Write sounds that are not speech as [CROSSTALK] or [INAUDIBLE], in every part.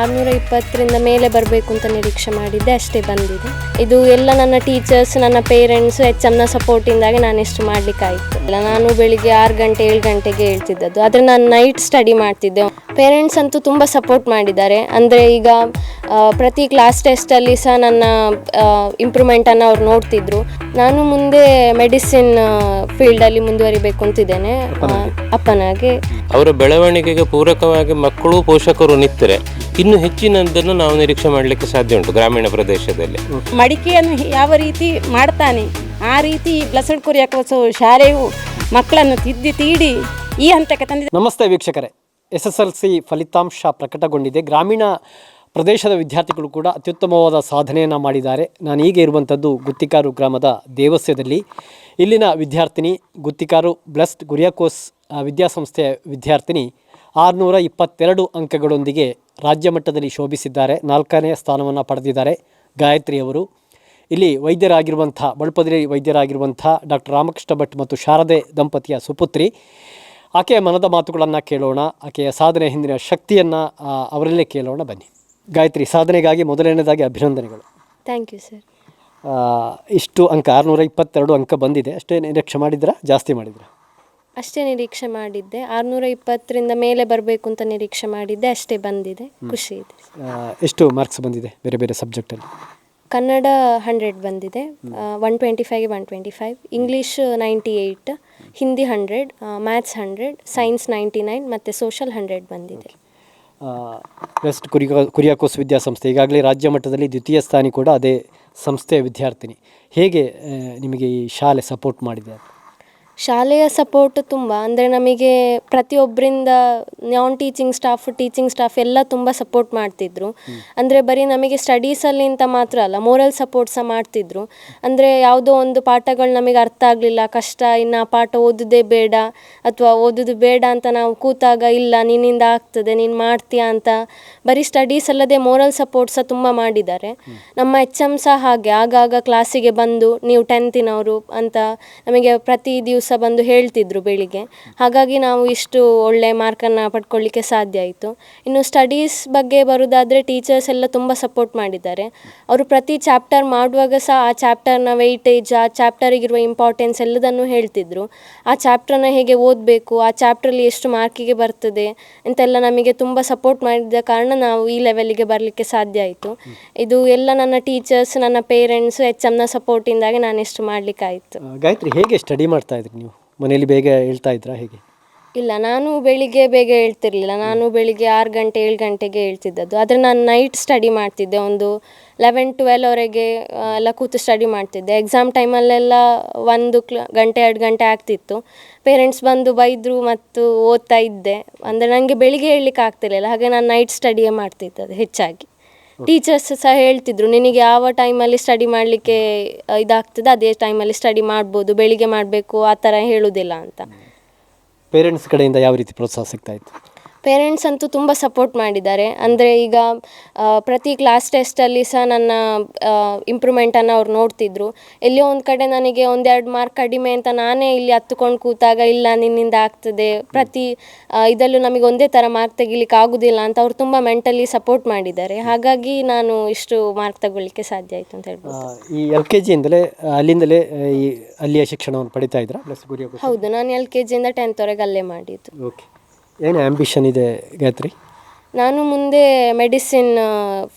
ಆರುನೂರ ಇಪ್ಪತ್ತರಿಂದ ಮೇಲೆ ಬರಬೇಕು ಅಂತ ನಿರೀಕ್ಷೆ ಮಾಡಿದ್ದೆ, ಅಷ್ಟೇ ಬಂದಿದೆ. ಇದು ಎಲ್ಲ ನನ್ನ ಟೀಚರ್ಸ್ ನನ್ನ ಪೇರೆಂಟ್ಸ್ ಎಚ್ ಎಮ್ನ ಸಪೋರ್ಟಿಂದಾಗಿ ನಾನು ಇಷ್ಟು ಮಾಡಲಿಕ್ಕಾಯಿತು. ನಾನು ಬೆಳಿಗ್ಗೆ ಆರು ಗಂಟೆ, ಏಳು ಗಂಟೆಗೆ ಹೇಳ್ತಿದ್ದದ್ದು. ಆದರೆ ನಾನು ನೈಟ್ ಸ್ಟಡಿ ಮಾಡ್ತಿದ್ದೆ. ಪೇರೆಂಟ್ಸ್ ಅಂತೂ ತುಂಬ ಸಪೋರ್ಟ್ ಮಾಡಿದ್ದಾರೆ. ಅಂದರೆ ಈಗ ಆ, ಪ್ರತಿ ಕ್ಲಾಸ್ ಟೆಸ್ಟಲ್ಲಿ ಸಹ ನನ್ನ ಇಂಪ್ರೂವ್ಮೆಂಟನ್ನು ಅವ್ರು ನೋಡ್ತಿದ್ರು. ನಾನು ಮುಂದೆ ಮೆಡಿಸಿನ್ ಫೀಲ್ಡಲ್ಲಿ ಮುಂದುವರಿಬೇಕು ಅಂತಿದ್ದೇನೆ. ಆ, ಅಪ್ಪನಾಗೆ. ಅವರ ಬೆಳವಣಿಗೆಗೆ ಪೂರಕವಾಗಿ ಮಕ್ಕಳು ಪೋಷಕರು ನಿಂತರೆ ಇನ್ನು ಹೆಚ್ಚಿನದನ್ನು ನಾವು ನಿರೀಕ್ಷೆ ಮಾಡಲಿಕ್ಕೆ ಸಾಧ್ಯ ಉಂಟು ಗ್ರಾಮೀಣ ಪ್ರದೇಶದಲ್ಲಿ. ಮಡಿಕೆಯನ್ನು ಯಾವ ರೀತಿ ಮಾಡ್ತಾನೆ ಆ ರೀತಿ ಬ್ಲಸಡ್ ಕುರಿಯಾಕೋಸು ಶಾಲೆಯು ಮಕ್ಕಳನ್ನು ತಿದ್ದಿ ತೀಡಿ ಈ ಹಂತಕ್ಕೆ ತಂದಿದೆ. ನಮಸ್ತೆ ವೀಕ್ಷಕರೇ. ಎಸ್ ಎಸ್ ಎಲ್ ಸಿ ಫಲಿತಾಂಶ ಪ್ರಕಟಗೊಂಡಿದೆ. ಗ್ರಾಮೀಣ ಪ್ರದೇಶದ ವಿದ್ಯಾರ್ಥಿಗಳು ಕೂಡ ಅತ್ಯುತ್ತಮವಾದ ಸಾಧನೆಯನ್ನು ಮಾಡಿದ್ದಾರೆ. ನಾನು ಈಗ ಇರುವಂಥದ್ದು ಗುತ್ತಿಕಾರು ಗ್ರಾಮದ ದೇವಸ್ಯದಲ್ಲಿ ಇಲ್ಲಿನ ವಿದ್ಯಾರ್ಥಿನಿ ಗುತ್ತಿಕಾರು ಬ್ಲಸ್ಟ್ ಗುರಿಯಾಕೋಸ್ ವಿದ್ಯಾಸಂಸ್ಥೆಯ ವಿದ್ಯಾರ್ಥಿನಿ ಆರುನೂರ ಇಪ್ಪತ್ತೆರಡು ಅಂಕಗಳೊಂದಿಗೆ ರಾಜ್ಯ ಮಟ್ಟದಲ್ಲಿ ಶೋಭಿಸಿದ್ದಾರೆ. ನಾಲ್ಕನೇ ಸ್ಥಾನವನ್ನು ಪಡೆದಿದ್ದಾರೆ ಗಾಯತ್ರಿ ಅವರು. ಇಲ್ಲಿ ವೈದ್ಯರಾಗಿರುವಂಥ ಬಳ್ಪದಿರಿ ವೈದ್ಯರಾಗಿರುವಂಥ ಡಾಕ್ಟರ್ ರಾಮಕೃಷ್ಣ ಭಟ್ ಮತ್ತು ಶಾರದೆ ದಂಪತಿಯ ಸುಪುತ್ರಿ. ಆಕೆಯ ಮನದ ಮಾತುಗಳನ್ನು ಕೇಳೋಣ ಆಕೆಯ ಸಾಧನೆ ಹಿಂದಿನ ಶಕ್ತಿಯನ್ನು ಅವರಲ್ಲೇ ಕೇಳೋಣ ಬನ್ನಿ. ಗಾಯತ್ರಿ ಸಾಧನೆಗಾಗಿ ಮೊದಲನೇದಾಗಿ ಅಭಿನಂದನೆಗಳು. ಥ್ಯಾಂಕ್ ಯು ಸರ್ ಇಷ್ಟು ಅಂಕ ಆರುನೂರ ಇಪ್ಪತ್ತೆರಡು ಅಂಕ ಬಂದಿದೆ. ಅಷ್ಟೇ ನಿರೀಕ್ಷೆ ಮಾಡಿದ್ರಾ ಜಾಸ್ತಿ ಮಾಡಿದ್ರ? ಅಷ್ಟೇ ನಿರೀಕ್ಷೆ ಮಾಡಿದ್ದೆ. ಆರುನೂರ ಇಪ್ಪತ್ತರಿಂದ ಮೇಲೆ ಬರಬೇಕು ಅಂತ ನಿರೀಕ್ಷೆ ಮಾಡಿದ್ದೆ ಅಷ್ಟೇ ಬಂದಿದೆ. ಖುಷಿ ಇದೆ. ಆ, ಎಷ್ಟು ಮಾರ್ಕ್ಸ್ ಬಂದಿದೆ ಬೇರೆ ಬೇರೆ ಸಬ್ಜೆಕ್ಟಲ್ಲಿ ಕನ್ನಡ ಹಂಡ್ರೆಡ್ ಬಂದಿದೆ. One twenty ಫೈವ್ಗೆ one twenty five English ninety eight Hindi hundred maths hundred science ninety nine ಮತ್ತು ಸೋಷಲ್ ಹಂಡ್ರೆಡ್ ಬಂದಿದೆ. ವೆಸ್ಟ್ ಕುರಿಯಾ ಕುರಿಯಾಕೋಸ್ ವಿದ್ಯಾಸಂಸ್ಥೆ ಈಗಾಗಲೇ ರಾಜ್ಯ ಮಟ್ಟದಲ್ಲಿ ದ್ವಿತೀಯ ಸ್ಥಾನಿ ಕೂಡ ಅದೇ ಸಂಸ್ಥೆಯ ವಿದ್ಯಾರ್ಥಿನಿ. ಹೇಗೆ ನಿಮಗೆ ಈ ಶಾಲೆ ಸಪೋರ್ಟ್ ಮಾಡಿದೆ ಶಾಲೆಯ ಸಪೋರ್ಟ್ ತುಂಬ, ಅಂದರೆ ನಮಗೆ ಪ್ರತಿಯೊಬ್ಬರಿಂದ non teaching staff teaching staff ಎಲ್ಲ ತುಂಬ ಸಪೋರ್ಟ್ ಮಾಡ್ತಿದ್ರು. ಅಂದರೆ ಬರೀ ನಮಗೆ ಸ್ಟಡೀಸಲ್ಲಿ ಅಂತ ಮಾತ್ರ ಅಲ್ಲ ಮೋರಲ್ ಸಪೋರ್ಟ್ ಸಹ ಮಾಡ್ತಿದ್ರು. ಅಂದರೆ ಯಾವುದೋ ಒಂದು ಪಾಠಗಳು ನಮಗೆ ಅರ್ಥ ಆಗಲಿಲ್ಲ, ಕಷ್ಟ, ಇನ್ನು ಆ ಪಾಠ ಓದೋದೇ ಬೇಡ, ಅಥವಾ ಓದೋದು ಬೇಡ ಅಂತ ನಾವು ಕೂತಾಗ, ಇಲ್ಲ, ನಿನ್ನಿಂದ ಆಗ್ತದೆ, ನೀನು ಮಾಡ್ತೀಯಾ ಅಂತ ಬರೀ ಸ್ಟಡೀಸ್ ಅಲ್ಲದೆ ಮೋರಲ್ ಸಪೋರ್ಟ್ ಸಹ ತುಂಬ ಮಾಡಿದ್ದಾರೆ. ನಮ್ಮ ಎಚ್ ಎಂ ಸಹ ಹಾಗೆ, ಆಗಾಗ ಕ್ಲಾಸಿಗೆ ಬಂದು, ನೀವು ಟೆಂತಿನವರು ಅಂತ ನಮಗೆ ಪ್ರತಿ ದಿವಸ ಬಂದು ಹೇಳ್ತಿದ್ರು ಬೆಳಿಗ್ಗೆ. ಹಾಗಾಗಿ ನಾವು ಇಷ್ಟು ಒಳ್ಳೆ ಮಾರ್ಕನ್ನು ಪಡ್ಕೊಳ್ಳಿಕ್ಕೆ ಸಾಧ್ಯ ಆಯಿತು. ಇನ್ನು ಸ್ಟಡೀಸ್ ಬಗ್ಗೆ ಬರೋದಾದರೆ ಟೀಚರ್ಸ್ ಎಲ್ಲ ತುಂಬ ಸಪೋರ್ಟ್ ಮಾಡಿದ್ದಾರೆ. ಅವರು ಪ್ರತಿ ಚಾಪ್ಟರ್ ಮಾಡುವಾಗ ಸಹ ಆ ಚಾಪ್ಟರ್ನ ವೆಯ್ಟೇಜ್ ಆ ಚಾಪ್ಟರಿಗಿರುವ ಇಂಪಾರ್ಟೆನ್ಸ್ ಎಲ್ಲದನ್ನು ಹೇಳ್ತಿದ್ರು. ಆ ಚಾಪ್ಟರ್ನ ಹೇಗೆ ಓದಬೇಕು, ಆ ಚಾಪ್ಟ್ರಲ್ಲಿ ಎಷ್ಟು ಮಾರ್ಕಿಗೆ ಬರ್ತದೆ ಅಂತೆಲ್ಲ ನಮಗೆ ತುಂಬ ಸಪೋರ್ಟ್ ಮಾಡಿದ ಕಾರಣ ನಾವು ಈ ಲೆವೆಲಿಗೆ ಬರಲಿಕ್ಕೆ ಸಾಧ್ಯ ಆಯಿತು. ಇದು ಎಲ್ಲ ನನ್ನ ಟೀಚರ್ಸ್ ನನ್ನ ಪೇರೆಂಟ್ಸ್ ಎಚ್ ಎಮ್ನ ಸಪೋರ್ಟಿಂದಾಗಿ ನಾನು ಇಷ್ಟು ಮಾಡಲಿಕ್ಕಾಯಿತು. ಆಯ್ತು ಗಾಯತ್ರಿ, ಹೇಗೆ ಸ್ಟಡಿ ಮಾಡ್ತಾ ಇದ್ರಿ? ಮನೆಯಲ್ಲಿ ಬೇಗ ಹೇಳ್ತಾ ಇದ್ರಾ ಹೇಗೆ? ಇಲ್ಲ, ನಾನು ಬೆಳಿಗ್ಗೆ ಬೇಗ ಹೇಳ್ತಿರ್ಲಿಲ್ಲ. ನಾನು ಬೆಳಿಗ್ಗೆ ಆರು ಗಂಟೆ, ಏಳು ಗಂಟೆಗೆ ಹೇಳ್ತಿದ್ದದ್ದು. ಆದರೆ ನಾನು ನೈಟ್ ಸ್ಟಡಿ ಮಾಡ್ತಿದ್ದೆ. ಒಂದು ಲೆವೆನ್ ಟ್ವೆಲ್ವರೆಗೆ ಎಲ್ಲ ಕೂತು ಸ್ಟಡಿ ಮಾಡ್ತಿದ್ದೆ. ಎಕ್ಸಾಮ್ ಟೈಮಲ್ಲೆಲ್ಲ ಒಂದು ಕ್ಲ, ಗಂಟೆ, ಎರಡು ಗಂಟೆ ಆಗ್ತಿತ್ತು. ಪೇರೆಂಟ್ಸ್ ಬಂದು ಬೈದರು ಮತ್ತು ಓದ್ತಾ ಇದ್ದೆ. ಅಂದರೆ ನನಗೆ ಬೆಳಿಗ್ಗೆ ಹೇಳಲಿಕ್ಕೆ ಆಗ್ತಿರ್ಲಿಲ್ಲ. ಹಾಗೆ ನಾನು ನೈಟ್ ಸ್ಟಡಿಯೇ ಮಾಡ್ತಿದ್ದದ್ದು ಹೆಚ್ಚಾಗಿ. ಟೀಚರ್ಸ್ ಸಹ ಹೇಳ್ತಿದ್ರು ನಿನಗೆ ಯಾವ ಟೈಮಲ್ಲಿ ಸ್ಟಡಿ ಮಾಡಲಿಕ್ಕೆ ಇದಾಗ್ತದೆ ಅದೇ ಟೈಮಲ್ಲಿ ಸ್ಟಡಿ ಮಾಡ್ಬೋದು ಬೆಳಿಗ್ಗೆ ಮಾಡಬೇಕು ಆ ಥರ ಹೇಳುವುದಿಲ್ಲ ಅಂತ. ಪೇರೆಂಟ್ಸ್ ಕಡೆಯಿಂದ ಯಾವ ರೀತಿ ಪ್ರೋತ್ಸಾಹ ಸಿಗ್ತಾ ಇತ್ತು? ಪೇರೆಂಟ್ಸ್ ಅಂತೂ ತುಂಬ ಸಪೋರ್ಟ್ ಮಾಡಿದ್ದಾರೆ. ಅಂದರೆ ಈಗ ಪ್ರತಿ ಕ್ಲಾಸ್ ಟೆಸ್ಟಲ್ಲಿ ಸಹ ನನ್ನ ಇಂಪ್ರೂವ್ಮೆಂಟನ್ನು ಅವ್ರು ನೋಡ್ತಿದ್ರು. ಎಲ್ಲಿಯೋ ಒಂದು ಕಡೆ ನನಗೆ ಒಂದೆರಡು ಮಾರ್ಕ್ ಕಡಿಮೆ ಅಂತ ನಾನೇ ಇಲ್ಲಿ ಹತ್ತುಕೊಂಡು ಕೂತಾಗ ಇಲ್ಲ ನಿನ್ನಿಂದ ಆಗ್ತದೆ ಪ್ರತಿ ಇದರಲ್ಲೂ ನಮಗೆ ಒಂದೇ ಥರ ಮಾರ್ಕ್ ತೆಗಿಲಿಕ್ಕೆ ಆಗೋದಿಲ್ಲ ಅಂತ ಅವ್ರು ತುಂಬ ಮೆಂಟಲಿ ಸಪೋರ್ಟ್ ಮಾಡಿದ್ದಾರೆ. ಹಾಗಾಗಿ ನಾನು ಇಷ್ಟು ಮಾರ್ಕ್ ತಗೊಳ್ಳಿಕ್ಕೆ ಸಾಧ್ಯ ಆಯಿತು ಅಂತ ಹೇಳ್ಬೋದು. ಈ ಎಲ್ ಕೆ ಜಿಯಿಂದಲೇ ಅಲ್ಲಿಂದಲೇ ಈ ಅಲ್ಲಿಯ ಶಿಕ್ಷಣವನ್ನು ಪಡಿತಾ ಇದ್ರ ಹೌದು ನಾನು ಎಲ್ ಕೆ ಜಿಯಿಂದ ಟೆಂತ್ವರೆಗೆ ಅಲ್ಲೇ ಮಾಡಿದ್ದು. ಓಕೆ ಏನು ಆ್ಯಂಬಿಷನ್ ಇದೆ ಗಾಯತ್ರಿ? ನಾನು ಮುಂದೆ ಮೆಡಿಸಿನ್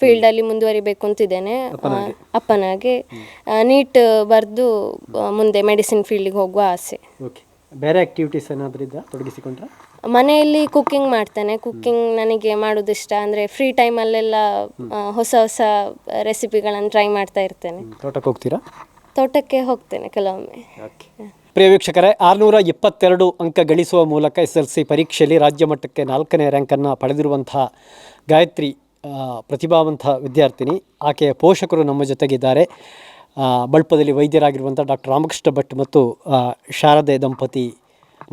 ಫೀಲ್ಡಲ್ಲಿ ಮುಂದುವರಿಬೇಕು ಅಂತಿದ್ದೇನೆ. ಅಪ್ಪನಾಗೆ? ನೀಟ್ ಬರೆದು ಮುಂದೆ ಮೆಡಿಸಿನ್ ಫೀಲ್ಡಿಗೆ ಹೋಗುವ ಆಸೆ. ಓಕೆ ಬೇರೆ ಆಕ್ಟಿವಿಟೀಸ್ ಏನಾದರೂ ಇದ್ದ ತೊಡಗಿಸಿಕೊಂಡ್ರಾ? ಮನೆಯಲ್ಲಿ ಕುಕ್ಕಿಂಗ್ ಮಾಡ್ತೇನೆ. ಕುಕ್ಕಿಂಗ್ ನನಗೆ ಮಾಡೋದು ಇಷ್ಟ. ಅಂದರೆ ಫ್ರೀ ಟೈಮಲ್ಲೆಲ್ಲ ಹೊಸ ಹೊಸ ರೆಸಿಪಿಗಳನ್ನು ಟ್ರೈ ಮಾಡ್ತಾ ಇರ್ತೇನೆ. ತೋಟಕ್ಕೆ ಹೋಗ್ತೀರಾ? ತೋಟಕ್ಕೆ ಹೋಗ್ತೇನೆ ಕೆಲವೊಮ್ಮೆ. ಓಕೆ ಪ್ರಿಯ ವೀಕ್ಷಕರೇ, ಆರುನೂರ ಇಪ್ಪತ್ತೆರಡು ಅಂಕ ಗಳಿಸುವ ಮೂಲಕ ಎಸ್ ಎಲ್ ಸಿ ಪರೀಕ್ಷೆಯಲ್ಲಿ ರಾಜ್ಯ ಮಟ್ಟಕ್ಕೆ ನಾಲ್ಕನೇ ರ್ಯಾಂಕನ್ನು ಪಡೆದಿರುವಂತಹ ಗಾಯತ್ರಿ ಪ್ರತಿಭಾವಂತ ವಿದ್ಯಾರ್ಥಿನಿ. ಆಕೆಯ ಪೋಷಕರು ನಮ್ಮ ಜೊತೆಗಿದ್ದಾರೆ. ಬಳ್ಪದಲ್ಲಿ ವೈದ್ಯರಾಗಿರುವಂಥ ಡಾಕ್ಟರ್ ರಾಮಕೃಷ್ಣ ಭಟ್ ಮತ್ತು ಶಾರದೆ ದಂಪತಿ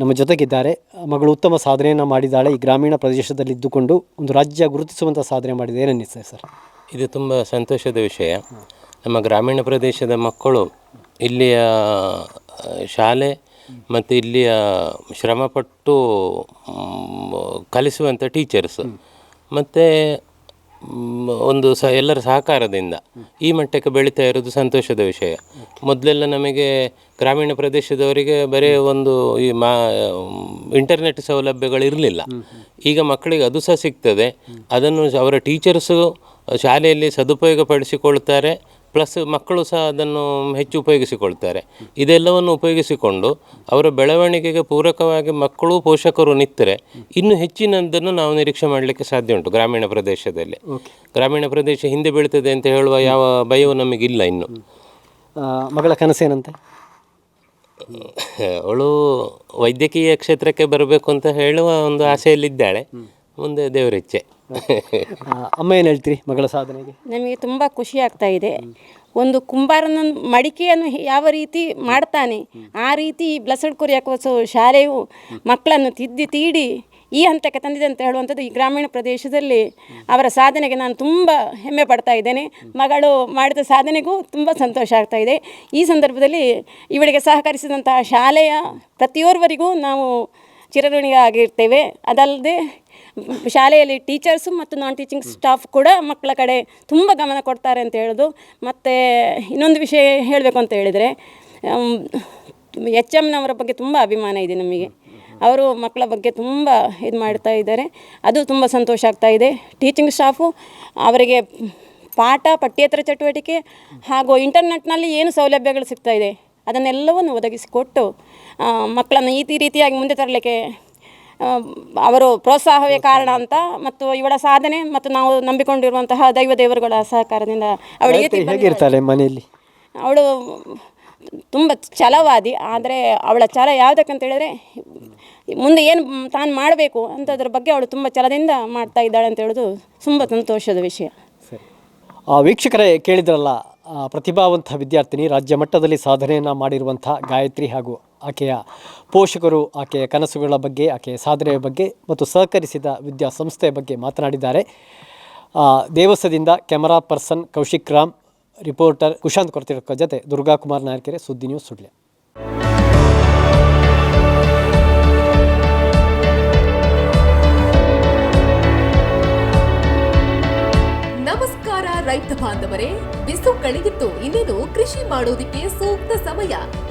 ನಮ್ಮ ಜೊತೆಗಿದ್ದಾರೆ. ಮಗಳು ಉತ್ತಮ ಸಾಧನೆಯನ್ನು ಮಾಡಿದ್ದಾಳೆ. ಈ ಗ್ರಾಮೀಣ ಪ್ರದೇಶದಲ್ಲಿ ಇದ್ದುಕೊಂಡು ಒಂದು ರಾಜ್ಯ ಗುರುತಿಸುವಂಥ ಸಾಧನೆ ಮಾಡಿದೆ. ಏನನ್ನಿಸ್ತದೆ ಸರ್? ಇದು ತುಂಬ ಸಂತೋಷದ ವಿಷಯ. ನಮ್ಮ ಗ್ರಾಮೀಣ ಪ್ರದೇಶದ ಮಕ್ಕಳು ಇಲ್ಲಿಯ ಶಾಲೆ ಮತ್ತು ಇಲ್ಲಿಯ ಶ್ರಮಪಟ್ಟು ಕಲಿಸುವಂಥ ಟೀಚರ್ಸ್ ಮತ್ತು ಒಂದು ಸ, ಎಲ್ಲರ ಸಹಕಾರದಿಂದ ಈ ಮಟ್ಟಕ್ಕೆ ಬೆಳೀತಾ ಇರೋದು ಸಂತೋಷದ ವಿಷಯ. ಮೊದಲೆಲ್ಲ ನಮಗೆ ಗ್ರಾಮೀಣ ಪ್ರದೇಶದವರಿಗೆ ಬರೀ ಒಂದು ಈ ಮಾ ಇಂಟರ್ನೆಟ್ ಸೌಲಭ್ಯಗಳು ಇರಲಿಲ್ಲ. ಈಗ ಮಕ್ಕಳಿಗೆ ಅದು ಸಹ ಸಿಗ್ತದೆ. ಅದನ್ನು ಅವರ ಟೀಚರ್ಸು ಶಾಲೆಯಲ್ಲಿ ಸದುಪಯೋಗಪಡಿಸಿಕೊಳ್ತಾರೆ. ಪ್ಲಸ್ ಮಕ್ಕಳು ಸಹ ಅದನ್ನು ಹೆಚ್ಚು ಉಪಯೋಗಿಸಿಕೊಳ್ತಾರೆ. ಇದೆಲ್ಲವನ್ನು ಉಪಯೋಗಿಸಿಕೊಂಡು ಅವರ ಬೆಳವಣಿಗೆಗೆ ಪೂರಕವಾಗಿ ಮಕ್ಕಳು ಪೋಷಕರು ನಿತ್ತರೆ ಇನ್ನೂ ಹೆಚ್ಚಿನದನ್ನು ನಾವು ನಿರೀಕ್ಷೆ ಮಾಡಲಿಕ್ಕೆ ಸಾಧ್ಯ ಉಂಟು ಗ್ರಾಮೀಣ ಪ್ರದೇಶದಲ್ಲಿ. ಗ್ರಾಮೀಣ ಪ್ರದೇಶ ಹಿಂದೆ ಬೀಳ್ತದೆ ಅಂತ ಹೇಳುವ ಯಾವ ಭಯವೂ ನಮಗಿಲ್ಲ ಇನ್ನು. ಮಗಳ ಕನಸೇನಂತೆ [LAUGHS] ಅವಳು ವೈದ್ಯಕೀಯ ಕ್ಷೇತ್ರಕ್ಕೆ ಬರಬೇಕು ಅಂತ ಹೇಳುವ ಒಂದು ಆಸೆಯಲ್ಲಿದ್ದಾಳೆ. ಮುಂದೆ ದೇವರ ಇಚ್ಛೆ ಆ, ಅಮ್ಮ ಏನು ಹೇಳ್ತೀರಿ ಮಗಳ ಸಾಧನೆಗೆ? ನಮಗೆ ತುಂಬ ಖುಷಿ ಆಗ್ತಾ ಇದೆ. ಒಂದು ಕುಂಬಾರನ ಮಡಿಕೆಯನ್ನು ಯಾವ ರೀತಿ ಮಾಡ್ತಾನೆ, ಆ ರೀತಿ ಬ್ಲಸಡ್ ಕುರಿಯಾಕೋಸು ಶಾಲೆಯು ಮಕ್ಕಳನ್ನು ತಿದ್ದಿ ತೀಡಿ ಈ ಹಂತಕ್ಕೆ ತಂದಿದೆ ಅಂತ ಹೇಳುವಂಥದ್ದು ಈ ಗ್ರಾಮೀಣ ಪ್ರದೇಶದಲ್ಲಿ ಅವರ ಸಾಧನೆಗೆ ನಾನು ತುಂಬ ಹೆಮ್ಮೆ ಪಡ್ತಾ ಇದ್ದೇನೆ. ಮಗಳು ಮಾಡಿದ ಸಾಧನೆಗೂ ತುಂಬ ಸಂತೋಷ ಆಗ್ತಾ ಇದೆ. ಈ ಸಂದರ್ಭದಲ್ಲಿ ಇವಳಿಗೆ ಸಹಕರಿಸಿದಂತಹ ಶಾಲೆಯ ಪ್ರತಿಯೋರ್ವರಿಗೂ ನಾವು ಚಿರಋಣಿಗಾಗಿರ್ತೇವೆ ಅದಲ್ಲದೆ ಶಾಲೆಯಲ್ಲಿ ಟೀಚರ್ಸು ಮತ್ತು ನಾನ್ ಟೀಚಿಂಗ್ ಸ್ಟಾಫ್ ಕೂಡ ಮಕ್ಕಳ ಕಡೆ ತುಂಬ ಗಮನ ಕೊಡ್ತಾರೆ ಅಂತ ಹೇಳೋದು. ಮತ್ತು ಇನ್ನೊಂದು ವಿಷಯ ಹೇಳಬೇಕು ಅಂತ ಹೇಳಿದರೆ ಎಚ್ ಎಮ್ನವರ ಬಗ್ಗೆ ತುಂಬ ಅಭಿಮಾನ ಇದೆ ನಮಗೆ. ಅವರು ಮಕ್ಕಳ ಬಗ್ಗೆ ತುಂಬ ಇದು ಮಾಡ್ತಾ ಇದ್ದಾರೆ. ಅದು ತುಂಬ ಸಂತೋಷ ಆಗ್ತಾ ಇದೆ. ಟೀಚಿಂಗ್ ಸ್ಟಾಫು ಅವರಿಗೆ ಪಾಠ, ಪಠ್ಯೇತರ ಚಟುವಟಿಕೆ ಹಾಗೂ ಇಂಟರ್ನೆಟ್ನಲ್ಲಿ ಏನು ಸೌಲಭ್ಯಗಳು ಸಿಗ್ತಾ ಇದೆ, ಅದನ್ನೆಲ್ಲವನ್ನು ಒದಗಿಸಿಕೊಟ್ಟು ಮಕ್ಕಳನ್ನು ಈ ರೀತಿಯಾಗಿ ಮುಂದೆ ತರಲಿಕ್ಕೆ ಅವರು ಪ್ರೋತ್ಸಾಹವೇ ಕಾರಣ ಅಂತ ಮತ್ತು ಇವಳ ಸಾಧನೆ ಮತ್ತು ನಾವು ನಂಬಿಕೊಂಡಿರುವಂತಹ ದೈವ ದೇವರುಗಳ ಸಹಕಾರದಿಂದ ಅವಳಿಗೆ ಹೇಗಿರ್ತಾಳೆ ಮನೆಯಲ್ಲಿ? ಅವಳು ತುಂಬ ಛಲವಾದಿ ಆದರೆ ಅವಳ ಛಲ ಯಾವುದಕ್ಕಂತ ಹೇಳಿದ್ರೆ ಮುಂದೆ ಏನು ತಾನು ಮಾಡಬೇಕು ಅಂತದ್ರ ಬಗ್ಗೆ ಅವಳು ತುಂಬ ಛಲದಿಂದ ಮಾಡ್ತಾ ಇದ್ದಾಳೆ ಅಂತ ಹೇಳೋದು ತುಂಬ ಸಂತೋಷದ ವಿಷಯ. ಆ, ವೀಕ್ಷಕರೇ ಕೇಳಿದ್ರಲ್ಲ ಪ್ರತಿಭಾವಂತ ವಿದ್ಯಾರ್ಥಿನಿ ರಾಜ್ಯ ಮಟ್ಟದಲ್ಲಿ ಸಾಧನೆಯನ್ನು ಮಾಡಿರುವಂಥ ಗಾಯತ್ರಿ ಹಾಗೂ ಆಕೆಯ ಪೋಷಕರು, ಆಕೆಯ ಕನಸುಗಳ ಬಗ್ಗೆ, ಆಕೆಯ ಸಾಧನೆಯ ಬಗ್ಗೆ ಮತ್ತು ಸಹಕರಿಸಿದ ವಿದ್ಯಾಸಂಸ್ಥೆಯ ಬಗ್ಗೆ ಮಾತನಾಡಿದ್ದಾರೆ. ದೇವಸ್ಥದಿಂದ camera person Kaushik Ram, reporter Kushanth ಕೊರತಿರಕ್ಕ ಜೊತೆ ದುರ್ಗಾಕುಮಾರ್ ನಾಯ್ಕೆರೆ ಸುದ್ದಿ ನ್ಯೂಸ್ ಸುಳ್ಯ.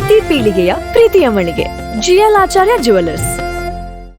ಪ್ರತಿ ಪೀಳಿಗೆಯ ಪ್ರೀತಿಯ ಮಳಿಗೆ. ಜಿಎಲ್ ಆಚಾರ್ಯ ಜುವೆಲ್ಲರ್ಸ್